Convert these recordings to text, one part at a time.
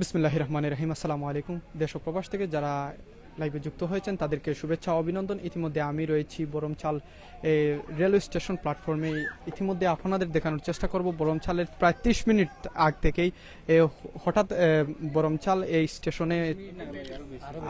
বিসমিল্লাহ রহমান রহিম আসসালামু আলাইকুম। দেশ ও প্রবাস থেকে যারা লাইভে যুক্ত হয়েছেন, তাদেরকে শুভেচ্ছা অভিনন্দন। ইতিমধ্যে আমি রয়েছি বরমচাল রেলওয়ে স্টেশন প্ল্যাটফর্মে। ইতিমধ্যে আপনাদের দেখানোর চেষ্টা করব বরমচালের প্রায় ত্রিশ মিনিট আগ থেকেই। হঠাৎ বরমচাল এই স্টেশনে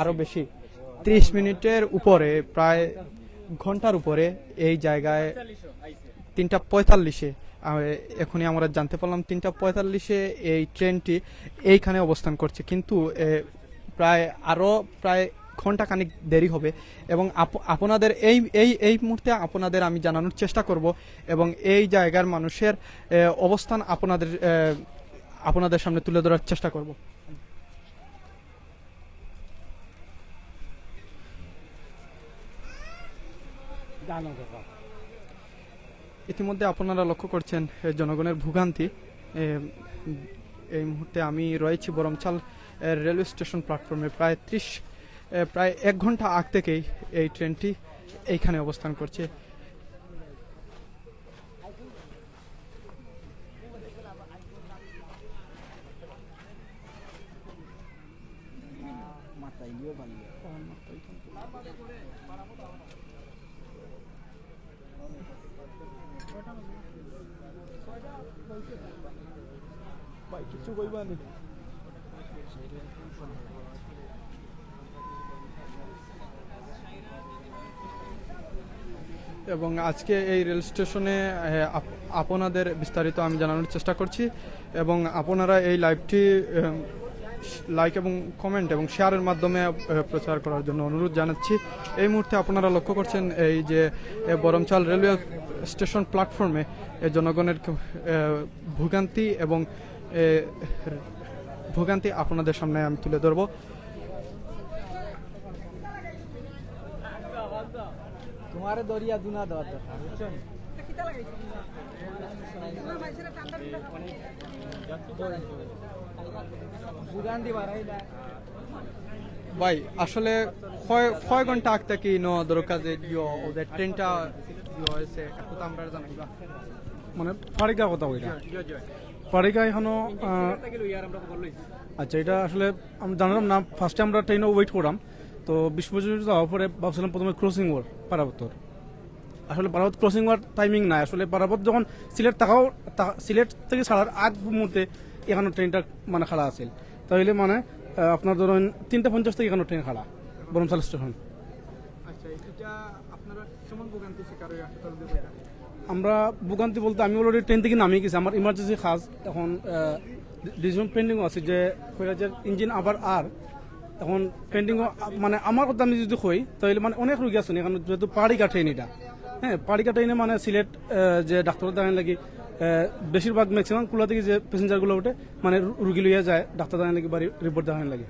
আরও বেশি ত্রিশ মিনিটের উপরে, প্রায় ঘণ্টার উপরে এই জায়গায় তিনটা পঁয়তাল্লিশে এখনই আমরা জানতে পারলাম তিনটা পঁয়তাল্লিশে এই ট্রেনটি এইখানে অবস্থান করছে। কিন্তু প্রায় আরও প্রায় ঘণ্টা খানিক দেরি হবে এবং আপ- আপনাদের এই এই এই মুহূর্তে আপনাদের আমি জানানোর চেষ্টা করব এবং এই জায়গার মানুষের অবস্থান আপনাদের আপনাদের সামনে তুলে ধরার চেষ্টা করব। ইতিমধ্যে আপনারা লক্ষ্য করছেন জনগণের ভোগান্তি। এই মুহূর্তে আমি রয়েছি বরমচাল রেলওয়ে স্টেশন প্ল্যাটফর্মে। প্রায় ত্রিশ প্রায় এক ঘণ্টা আগ থেকেই এই ট্রেনটি এইখানে অবস্থান করছে। এবং আজকে এই রেল স্টেশনে আপনাদের বিস্তারিত আমি জানানোর চেষ্টা করছি। এবং আপনারা এই লাইভটি লাইক এবং কমেন্ট এবং শেয়ারের মাধ্যমে প্রচার করার জন্য অনুরোধ জানাচ্ছি। এই মুহূর্তে আপনারা লক্ষ্য করছেন এই যে বরমচাল রেলওয়ে স্টেশন প্ল্যাটফর্মে জনগণের ভোগান্তি এবং ভোগান্তি আপনাদের সামনে আমি তুলে ধরবো। তোমারে দরিয়া দুনা দেওয়ার দরকার বুঝছ বুগান্ডি বাড়াইলা ভাই আসলে কয় ঘণ্টা আগ থেকে ন দরকার যে ওদের ট্রেনটা হয়েছে একটু আমরা জানাইবা মানে ফারিকা কথা ওইটা ফারিকা এখনও আচ্ছা এটা আসলে আমি জানলাম না ফার্স্টে আমরা ট্রেনে ওয়েট করলাম তো বিশ পঁচিশ যাওয়ার পরে ভাবছিলাম প্রথমে ক্রসিং ওয়ার পারাবতর। আসলে পারাবত ক্রসিং ওয়ার টাইমিং নাই। আসলে পারাবত যখন সিলেট থাকাও সিলেট থেকে ছাড়ার আগ মুহূর্তে এখানে ট্রেনটা মানে খাড়া আছিল। তাহলে মানে আপনার ধরুন তিনটা পঞ্চাশ থেকে এখানে ট্রেন খাড়া বরমসাল স্টেশন আচ্ছা আপনারা কেমন ভোগান্তি শিকার আমরা ভোগান্তি বলতে আমি অলরেডি ট্রেন থেকে নামিয়ে গেছি। আমার ইমার্জেন্সি খাস এখন ডিসিশন পেন্ডিং আছে যে কৈরাজের ইঞ্জিন আবার আর। এখন পেন্ডিং মানে আমার কথা আমি যদি কই, তাহলে মানে অনেক রোগী আছে এখানে যেহেতু পাহাড়িকা ট্রেন এটা। হ্যাঁ পাহাড়িকা ট্রেনে মানে সিলেট যে ডাক্তার দেখান লাগি বেশিরভাগ ম্যাক্সিমাম কুলা থেকে যে প্যাসেঞ্জারগুলো ওঠে মানে রুগী লইয়া যায়, ডাক্তার দেখান লাগি বা রিপোর্ট দেখান লাগে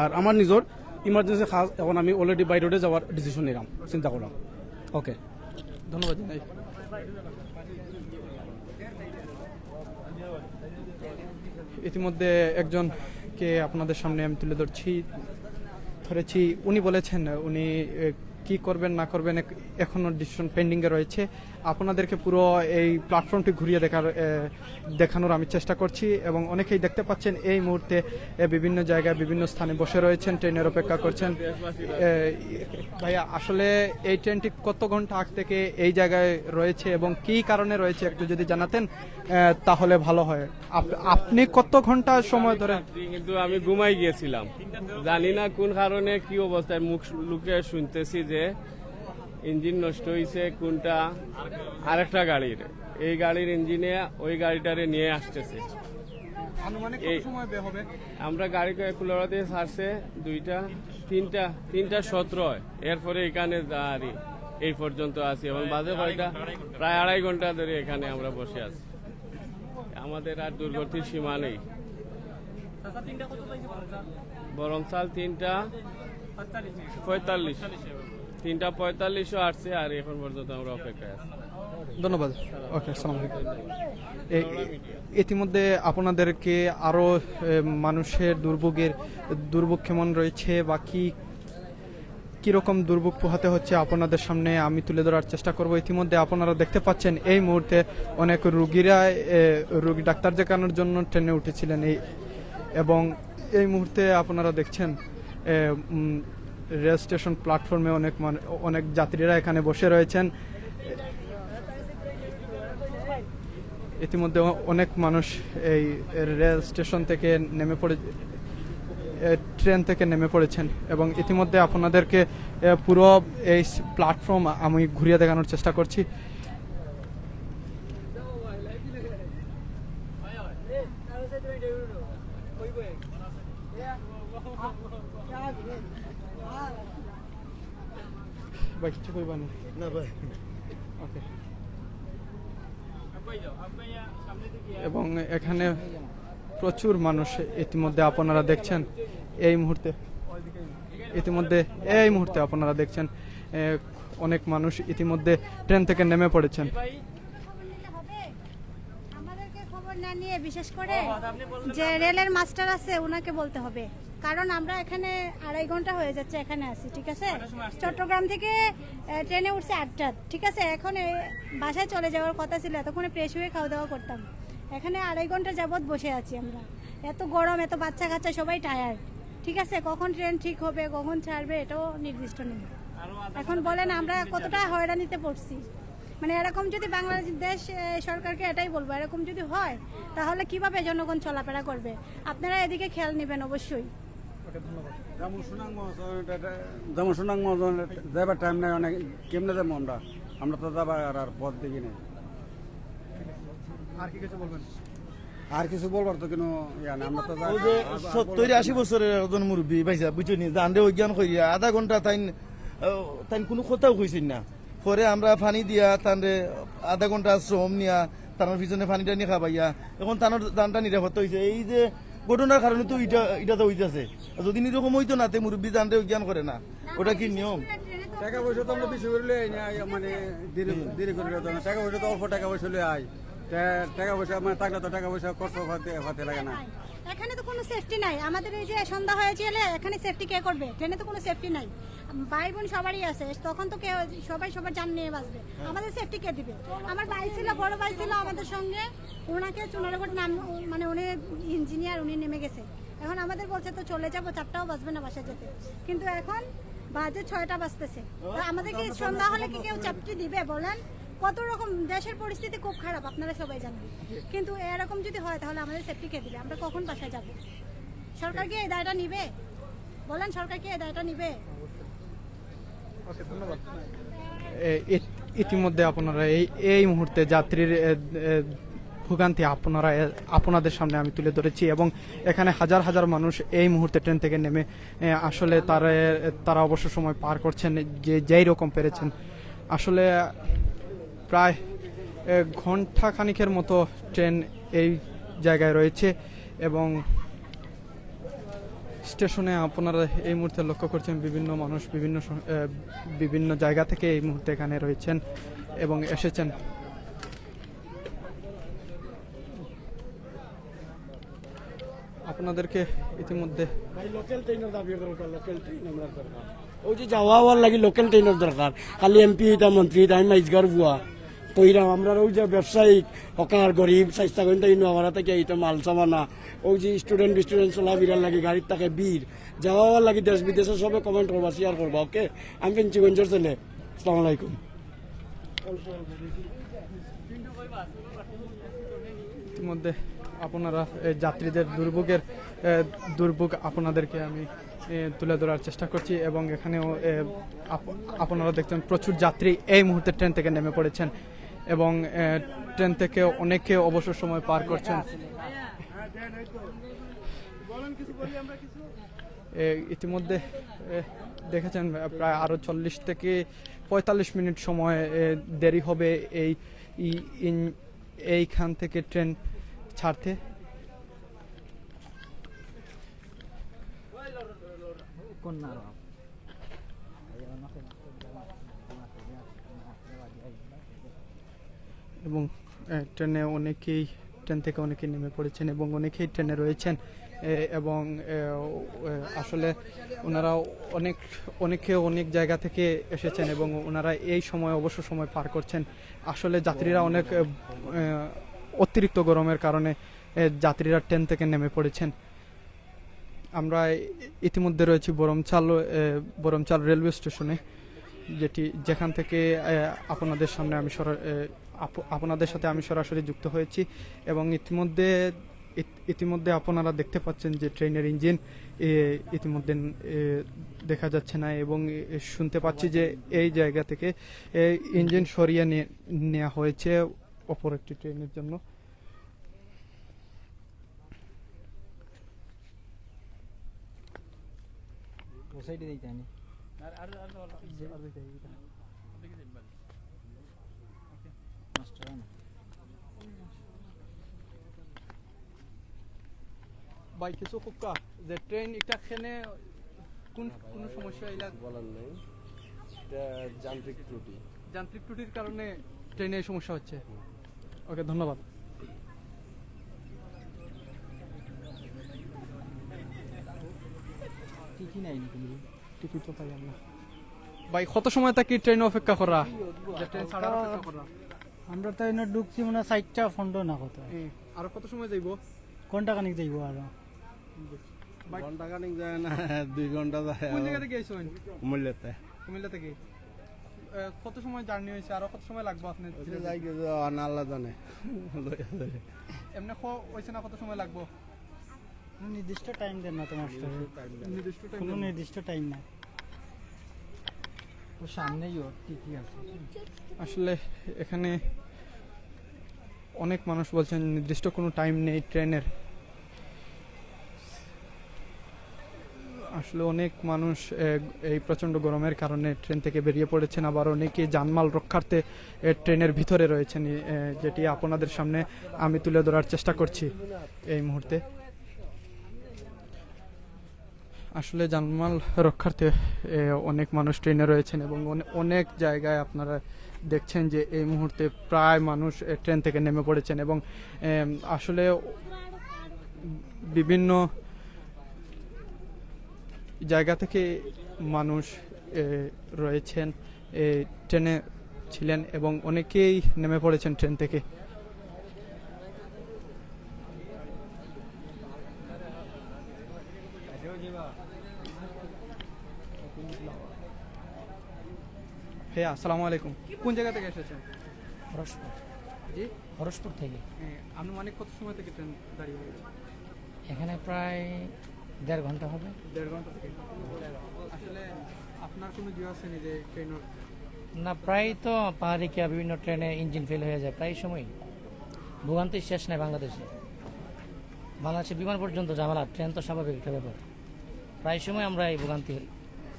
আর আমার নিজের ইমার্জেন্সি খাস, এখন আমি অলরেডি বাই রোডে যাওয়ার ডিসিশন নিলাম। চিন্তা করলাম। ওকে ধন্যবাদ ইতিমধ্যে একজনকে আপনাদের সামনে আমি তুলে ধরছি ধরেছি। উনি বলেছেন উনি কি করবেন, না করবেন এখনও ডিসিশন পেন্ডিং এ রয়েছে। আপনাদেরকে পুরো এই প্ল্যাটফর্মটি ঘুরিয়ে দেখার দেখানোর আমি চেষ্টা করছি এবং অনেকেই দেখতে পাচ্ছেন এই মুহূর্তে বিভিন্ন জায়গায়, বিভিন্ন স্থানে বসে রয়েছেন, ট্রেনের অপেক্ষা করছেন। ভাইয়া, আসলে এই ট্রেনটি কত ঘণ্টা আগ থেকে এই জায়গায় রয়েছে এবং কি কারণে রয়েছে একটু যদি জানাতেন তাহলে ভালো হয়। আপ- আপনি কত ঘণ্টা সময় ধরে কিন্তু আমি ঘুমাই গিয়েছিলাম। জানি না কোন কারণে কি অবস্থায় মুখ লুকে শুনতেছি যে ইঞ্জিন নষ্ট হয়েছে কোনটা? আরেকটা গাড়ির। এই গাড়ির ইঞ্জিনে ওই গাড়িটারে নিয়ে আসতেছে। আনুমানিক এই- সময় বে হবে? আমরা গাড়ি কুলারা দিয়ে ছাড়ছে দুইটা তিনটা তিনটা সতেরো। এরপরে এখানে দাঁড়ি এই পর্যন্ত আছি। এবং বাজে কয়টা? প্রায় আড়াই ঘণ্টা ধরে এখানে আমরা বসে আছি। আমাদের আর দুর্গতির সীমা নেই। বরমসাল তিনটা পঁয়তাল্লিশ। তিনটা পঁয়তাল্লিশও আসছে আর এখন পর্যন্ত আমরা অপেক্ষায় আছি। ধন্যবাদ। ওকে ইতিমধ্যে আপনাদেরকে আরও মানুষের দুর্ভোগের, দুর্ভোগ কেমন রয়েছে বা কি, কীরকম দুর্ভোগ পোহাতে হচ্ছে আপনাদের সামনে আমি তুলে ধরার চেষ্টা করব। ইতিমধ্যে আপনারা দেখতে পাচ্ছেন, এই মুহূর্তে অনেক রুগীরা রুগী, ডাক্তার দেখানোর জন্য ট্রেনে উঠেছিলেন। এই, এবং এই মুহূর্তে আপনারা দেখছেন রেল স্টেশন প্ল্যাটফর্মে অনেক অনেক যাত্রীরা এখানে বসে রয়েছেন ইতিমধ্যে অনেক মানুষ এই রেল স্টেশন থেকে নেমে পড়ে ট্রেন থেকে নেমে পড়েছেন এবং ইতিমধ্যে আপনাদেরকে পুরো এই প্ল্যাটফর্ম আমি ঘুরিয়ে দেখানোর চেষ্টা করছি ভাই কিছু কইবা না? না ভাই। ওকে এবং এখানে প্রচুর মানুষ ইতিমধ্যে আপনারা দেখছেন এই মুহূর্তে ইতিমধ্যে এই মুহূর্তে আপনারা দেখছেন অনেক মানুষ ইতিমধ্যে ট্রেন থেকে নেমে পড়েছেন। খবর না নিয়ে বিশেষ করে যে রেলের মাস্টার আছে ওনাকে বলতে হবে। কারণ আমরা এখানে আড়াই ঘণ্টা হয়ে যাচ্ছে এখানে আছি ঠিক আছে? চট্টগ্রাম থেকে ট্রেনে উঠছে আটটা ঠিক আছে? এখন বাসায় চলে যাওয়ার কথা ছিল এতক্ষণে ফ্রেশ হয়ে খাওয়া দাওয়া করতাম। এখানে আড়াই ঘণ্টা যাবৎ বসে আছি আমরা। এত গরম এত বাচ্চা কাচ্চা সবাই টায়ার্ড ঠিক আছে? কখন ট্রেন ঠিক হবে কখন ছাড়বে এটাও নির্দিষ্ট নেই। এখন বলেন আমরা কতটা হয়রানিতে পড়ছি। মানে এরকম যদি বাংলাদেশ এ, সরকারকে এটাই বলব এরকম যদি হয় তাহলে কীভাবে জনগণ চলাফেরা করবে? আপনারা এদিকে খেয়াল নেবেন অবশ্যই। যেমন সুনাং মহাজন যাবার টাইম নাই অনেক কেমনে যাব আমরা? আমরা তো যাবার আর আর পথ দেখি নাই। আর কি কিছু বলবেন? আর কিছু বলবার তো কোনো ইয়া নাই আমরা তো ওই যে সত্তর আশি বছরের একজন মুরব্বী পাইছা বুঝছি জানলে অজ্ঞান করিয়া আধা ঘণ্টা তাই তাই কোনো কথাও কইছেন না। পরে আমরা পানি দিয়া তানরে আধা ঘণ্টা শ্রম নিয়া তার পিছনে পানিটা নিয়ে খাবাইয়া, এখন তানোর দানটা নিরাপত্তা হয়েছে এই যে ঘটনার কারণে তো এটা এটা তো হইতেছে। যদি এরকম হইতো না, তে মুরব্বী জানলে অজ্ঞান করে না। ওটা কি নিয়ম? টাকা পয়সা তো আমরা বেশি করে মানে দেরি করে টাকা পয়সা তো অল্প টাকা পয়সা লই আই। টাকা পয়সা মানে তো টাকা পয়সা খরচ লাগে না। এখানে তো কোনো সেফটি নাই। আমাদের এই যে সন্ধ্যা হয়েছিল এখানে সেফটি কে করবে? ট্রেনে তো কোনো সেফটি নাই। ভাই বোন সবারই আছে। তখন তো কেউ সবাই সবার জান নিয়ে বাঁচবে। আমাদের সেফটি কে দিবে? আমার ভাই ছিল বড় ভাই ছিল আমাদের সঙ্গে। ওনাকে চুনারগড় নাম মানে উনি ইঞ্জিনিয়ার উনি নেমে গেছে। এখন আমাদের বলছে তো চলে যাব চারটাও বাজবে না বাসা যেতে। কিন্তু এখন বাজে ছয়টা বাজতেছে। তো আমাদের কি সন্ধ্যা হলে কি কেউ চাপটি দিবে বলেন? কত রকম দেশের পরিস্থিতি খুব খারাপ, আপনারা সবাই জানেন। কিন্তু এরকম যদি হয়, তাহলে আমাদের সেফটি কে দিবে। আমরা কখন বাসায় যাব? সরকার কি এই দায়টা নিবে? বলেন, সরকার কি এই দায়টা নিবে? ইতিমধ্যে আপনারা এই এই মুহূর্তে যাত্রীর ভোগান্তি আপনারা আপনাদের সামনে আমি তুলে ধরেছি এবং এখানে হাজার হাজার মানুষ এই মুহূর্তে ট্রেন থেকে নেমে আসলে তারা তারা অবশ্য সময় পার করছেন, যে, যেই রকম পেরেছেন। আসলে প্রায় ঘণ্টা খানিকের মতো ট্রেন এই জায়গায় রয়েছে এবং স্টেশনে আপনারা এই মুহূর্তে লক্ষ্য করছেন বিভিন্ন মানুষ বিভিন্ন বিভিন্ন জায়গা থেকে এই মুহূর্তে এখানে রয়েছেন এবং এসেছেন। আপনাদেরকে ইতিমধ্যে ওই যে যাওয়া হওয়ার লাগি লোকেল ট্রেনের দরকার। খালি এমপি হইতা মন্ত্রী হইতা আমি মাইজগার বুয়া। কইরাম আমরা ওই যে ব্যবসায়িক, হকার, গরিব স্বাস্থ্য করেন তাই আমরা থেকে এইটা মাল সামানা। ওই যে স্টুডেন্ট স্টুডেন্ট চলা বিরার লাগি গাড়ির তাকে বীর যাওয়া হওয়ার লাগি দেশ বিদেশে সবে কমেন্ট করবা শেয়ার করবা ওকে আমি পেঞ্চিগঞ্জের ছেলে আসসালামু আলাইকুম। ইতিমধ্যে আপনারা যাত্রীদের দুর্ভোগের দুর্ভোগ আপনাদেরকে আমি তুলে ধরার চেষ্টা করছি এবং এখানেও আপনারা দেখছেন প্রচুর যাত্রী এই মুহূর্তে ট্রেন থেকে নেমে পড়েছেন। এবং ট্রেন থেকে অনেকে অবসর সময় পার করছেন। ইতিমধ্যে দেখেছেন প্রায় আরও চল্লিশ থেকে পঁয়তাল্লিশ মিনিট সময় দেরি হবে এই এইখান থেকে ট্রেন ছাড়তে। এবং ট্রেনে অনেকেই, ট্রেন থেকে অনেকেই নেমে পড়েছেন এবং অনেকেই ট্রেনে রয়েছেন। এবং আসলে ওনারা অনেক, অনেকে অনেক জায়গা থেকে এসেছেন এবং ওনারা এই সময় অবশ্য সময় পার করছেন। আসলে যাত্রীরা অনেক অতিরিক্ত গরমের কারণে যাত্রীরা ট্রেন থেকে নেমে পড়েছেন। আমরা ইতিমধ্যে রয়েছি বরমচাল বরমচাল রেলওয়ে স্টেশনে, যেটি, যেখান থেকে আপনাদের সামনে আমি সরা- আপনাদের সাথে আমি সরাসরি যুক্ত হয়েছি এবং ইতিমধ্যে ইতিমধ্যে আপনারা দেখতে পাচ্ছেন যে ট্রেনের ইঞ্জিন ইতিমধ্যে দেখা যাচ্ছে না এবং শুনতে পাচ্ছি যে এই জায়গা থেকে ইঞ্জিন সরিয়ে নেওয়া হয়েছে অপর একটি ট্রেনের জন্য ও সাইডে দিতে বাই কিছু খুকা যে ট্রেন এটা খেনে কোন কোন সমস্যা এলা বলার নেই। যান্ত্রিক ত্রুটি। যান্ত্রিক ত্রুটির কারণে ট্রেনে সমস্যা হচ্ছে। ওকে ধন্যবাদ। কি কি নাই নাকি? টিকিট তো পাই আমরা। ভাই কত সময় থাকি ট্রেন অপেক্ষা করা? ট্রেন ছাড়ার অপেক্ষা করা। আমরা তো এনে ঢুকছি মানে চারটা ফন্ড না কত এ, আর কত সময় যাইব? কোনটা কানিক যাইব আর। ভাই ঘণ্টা খানিক যায় না দুই ঘণ্টা যায়। কোন জায়গা থেকে আইছেন মূল্যতে কুমিল্লা থেকে কত সময় জার্নি হয়েছে? আর কত সময় লাগবে আপনি যাই গেছে আল্লাহ জানে। এমনি হয়েছে না কত সময় লাগবে? নির্দিষ্ট টাইম দেন না তো মাস্টার নির্দিষ্ট টাইম কোনো নির্দিষ্ট টাইম না। ও সামনেই ওর ঠিকই আছে। আসলে এখানে অনেক মানুষ বলছেন নির্দিষ্ট কোনো টাইম নেই ট্রেনের। আসলে অনেক মানুষ এই প্রচণ্ড গরমের কারণে ট্রেন থেকে বেরিয়ে পড়েছেন। আবার অনেকে জানমাল রক্ষার্থে ট্রেনের ভিতরে রয়েছেন। যেটি আপনাদের সামনে আমি তুলে ধরার চেষ্টা করছি এই মুহূর্তে। আসলে জানমাল রক্ষার্থে অনেক মানুষ ট্রেনে রয়েছেন এবং অনে- অনেক জায়গায় আপনারা দেখছেন যে এই মুহূর্তে প্রায় মানুষ ট্রেন থেকে নেমে পড়েছেন এবং আসলে বিভিন্ন জায়গা থেকে মানুষ রয়েছেন ট্রেনে ছিলেন এবং অনেকেই নেমে পড়েছেন ট্রেন থেকে। হ্যাঁ আসসালামু আলাইকুম। কোন জায়গা থেকে এসেছেন? হরসপুর। জি? হরসপুর থেকে। এ, আনুমানিক কত সময় থেকে ট্রেন দাঁড়িয়ে এখানে প্রায় দেড় ঘণ্টা হবে। দেড় ঘণ্টা আসলে আপনার কোনো জিও আছে যে ট্রেনের না প্রায় তো পাহাড়িকা বিভিন্ন ট্রেনে ইঞ্জিন ফেল হয়ে যায় প্রায় সময় ভোগান্তির শেষ নাই বাংলাদেশে। বাংলাদেশে বিমান পর্যন্ত ঝামেলা ট্রেন তো স্বাভাবিক একটা ব্যাপার। প্রায় সময় আমরা এই ভোগান্তির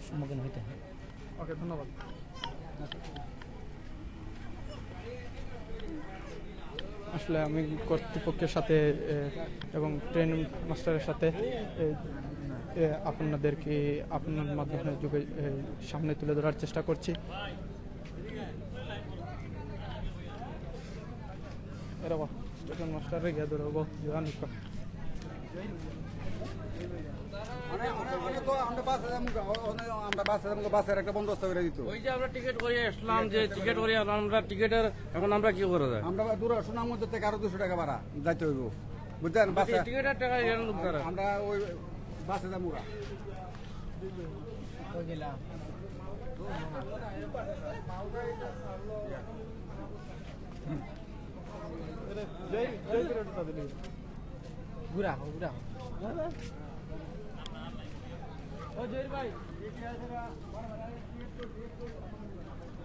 সম্মুখীন হইতে হয়। ওকে ধন্যবাদ। আসলে আমি কর্তৃপক্ষের সাথে এবং ট্রেন মাস্টারের সাথে আপনাদেরকে আপনার মাধ্যমে যুগে সামনে তুলে ধরার চেষ্টা করছি। এরা স্টেশন মাস্টারে গিয়ে ধরবো জোয়ান মানে অনেক আমরা বাসে অনেক আমরা বাসে বাসের একটা বন্দোবস্ত করে দিত ওই যে আমরা টিকিট করে আসলাম যে টিকিট করে আমরা টিকিটের এখন আমরা কি করে আমরা দূর সোনার মধ্যে থেকে দুশো টাকা ভাড়া যাইতে হইব। বুঝছেন? বাসে টিকিটের টাকা এখানে লোক তারা আমরা ওই বাসে যাব ঘুরা ঘুরা।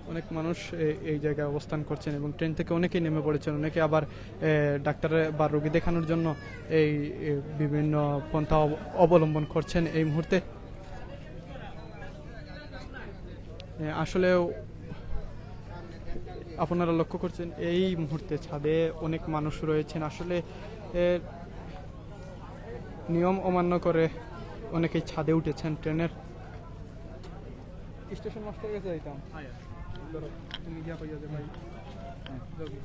অনেক মানুষ এই জায়গায় অবস্থান করছেন এবং ট্রেন থেকে অনেকেই নেমে পড়েছেন। অনেকে আবার এ, ডাক্তারে বা রোগী দেখানোর জন্য এই বিভিন্ন পন্থা অব- অবলম্বন করছেন এই মুহূর্তে। আসলে আপনারা লক্ষ্য করছেন এই মুহূর্তে ছাদে অনেক মানুষ রয়েছেন। আসলে নিয়ম অমান্য করে অনেকেই ছাদে উঠেছেন ট্রেনের। স্টেশন মাস্টার কাছে যাইতাম তুমি গিয়া কইয়া যে ভাই যাবি।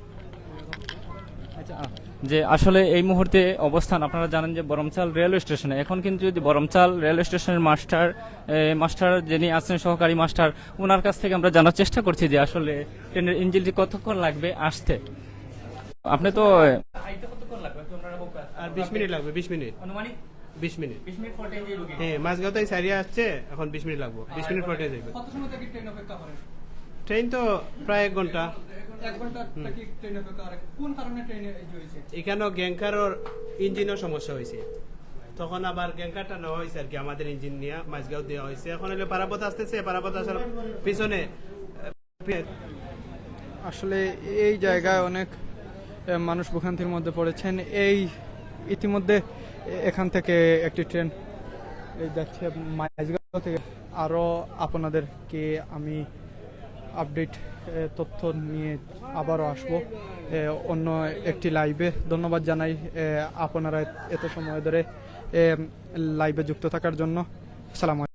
যে আসলে এই মুহূর্তে অবস্থান আপনারা জানেন যে বরমচাল রেলওয়ে স্টেশনে। এখন কিন্তু যদি বরমচাল রেলওয়ে স্টেশনের মাস্টার মাস্টার যিনি আছেন সহকারী মাস্টার ওনার কাছ থেকে আমরা জানার চেষ্টা করছি যে আসলে ট্রেনের ইঞ্জিনটি কতক্ষণ লাগবে আসতে। আপনি তো আর বিশ মিনিট লাগবে বিশ মিনিট। বিশ মিনিট। হ্যাঁ মাঝগাঁও থেকে সারিয়া আসছে এখন বিশ মিনিট লাগবো। বিশ মিনিট পরে যাইবে কত সময় থেকে ট্রেন তো প্রায় এক ঘণ্টা। এক ঘণ্টা থেকে ট্রেন অপেক্ষা করেন। কোন কারণে ট্রেনে এই যে হয়েছে এখানেও গ্যাংকারের ইঞ্জিনও সমস্যা হয়েছে। তখন আবার গ্যাংকারটা নেওয়া হয়েছে আর কি আমাদের ইঞ্জিন নিয়ে মাঝগাঁও দেওয়া হয়েছে। এখন হলে পারাপথ আসতেছে পারাপথ আসার পিছনে আসলে এই জায়গায় অনেক মানুষ ভোগান্তির মধ্যে পড়েছেন। এই ইতিমধ্যে এখান থেকে একটি ট্রেন যাচ্ছে মাইজগাঁও থেকে। আরও আপনাদেরকে আমি আপডেট তথ্য নিয়ে আবারও আসব। অন্য একটি লাইভে ধন্যবাদ জানাই আপনারা এত সময় ধরে লাইভে যুক্ত থাকার জন্য। সালাম